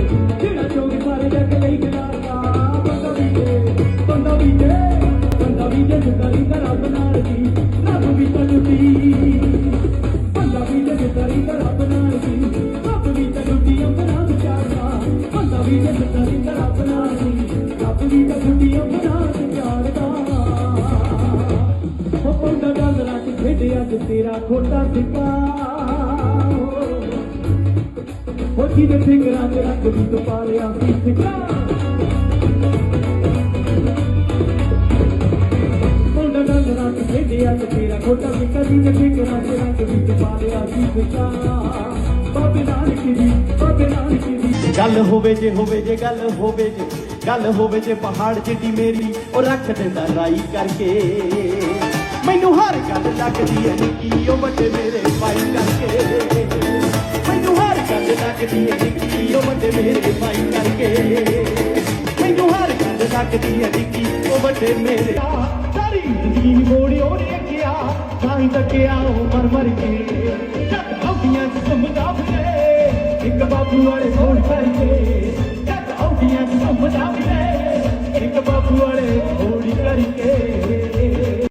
ਜਿਹੜਾ ਚੋਗ ਸਾਰੇ ਜੱਗ ਲਈ ਖਿਲਾਰਦਾ ਬੰਦਾ ਵੀ ਜੇ ਬੰਦਾ ਵੀ ਜੇ ਬੰਦਾ ਵੀ ਜੇ ਜੁਦਾਰੀ ਦਾ ਰੱਬ ਨਾਲ ਦੀ ਰੱਬ ਵੀ ਤਾਂ ਲੁੱਟੀ ਬੰਦਾ ਵੀ ਜੇ ਜੁਦਾਰੀ ਰੱਬ ਨਾਲ ਦੀ ਰੱਬ ਵੀ ਤਾਂ ਲੁੱਟੀ ਅੰਬਰਾਂ ਵਿਚਾਰਦਾ ਬੰਦਾ ਵੀ ਜੇ ਜੁਦਾਰੀ ਰੱਬ ਨਾਲ ਦੀ ਰੱਬ ਵੀ ਤਾਂ ਲੁੱਟੀ ਅੰਬਰਾਂ ਵਿਚਾਰਦਾ ਉਹ ਪੰਡਾ ਡਾਲਰਾਂ ਚ ਖੇਡਿਆ ਤੇ ਤੇਰਾ ਖੋਟਾ ਸਿੱਕਾ। ਉਹ ਜਿਹਦੇ ਫਿਕਰਾਂ ਚ ਰੰਗ ਵੀ ਤੋਂ ਪਾਲਿਆ ਸੀ ਸਿੱਕਾ। ਪੰਡਾ ਡਾਲਰਾਂ ਚ ਖੇਡਿਆ ਤੇ ਤੇਰਾ ਖੋਟਾ ਸਿੱਕਾ ਜਿਹਦੇ ਫਿਕਰਾਂ ਚ ਰੰਗ ਵੀ ਤੋਂ ਪਾਲਿਆ ਸੀ ਸਿੱਕਾ। ਬਾਬੇ ਨਾਨਕ ਦੀ, ਬਾਬੇ ਨਾਨਕ ਦੀ। ਗੱਲ ਹੋਵੇ ਜੇ ਹੋਵੇ ਜੇ, ਗੱਲ ਹੋਵੇ ਜੇ, ਗੱਲ ਹੋਵੇ ਜੇ ਪਹਾੜ ਜਿੱਡੀ ਮੇਰੀ, ਉਹ ਰੱਖ ਦਿੰਦਾ ਰਾਈ ਕਰਕੇ। ਮੈਨੂੰ ਹਰ ਗੱਲ ਲੱਗਦੀ ਐ ਨਿੱਕੀ, ਉਹ ਵੱਡੇ ਮੇਰੇ ਭਾਈ ਕਰਕੇ। ਸਕਦੀ ਏ ਨਿੱਕੀ ਉਹ ਵੱਡੇ ਮੇਰੇ ਪਾਈ ਕਰਕੇ। ਮੈਨੂੰ ਹਰ ਗੱਲ ਸਕਦੀ ਏ ਨਿੱਕੀ ਉਹ ਵੱਡੇ ਮੇਰੇ। ਸਾਰੀ ਜ਼ਿੰਦਗੀ ਮੋੜੀ ਉਹਨੇ ਅੱਖਿਆ ਤਾਂ ਹੀ ਤੱਕਿਆ ਉਹ ਮਰ ਮਰ ਕੇ। ਜਦ ਆਉਂਦੀਆਂ ਸੁਮਦਾ ਫਿਰੇ ਇੱਕ ਬਾਪੂ ਵਾਲੇ ਹੋਣ ਕਰਕੇ ਜਦ ਆਉਂਦੀਆਂ ਸੁਮਦਾ ਫਿਰੇ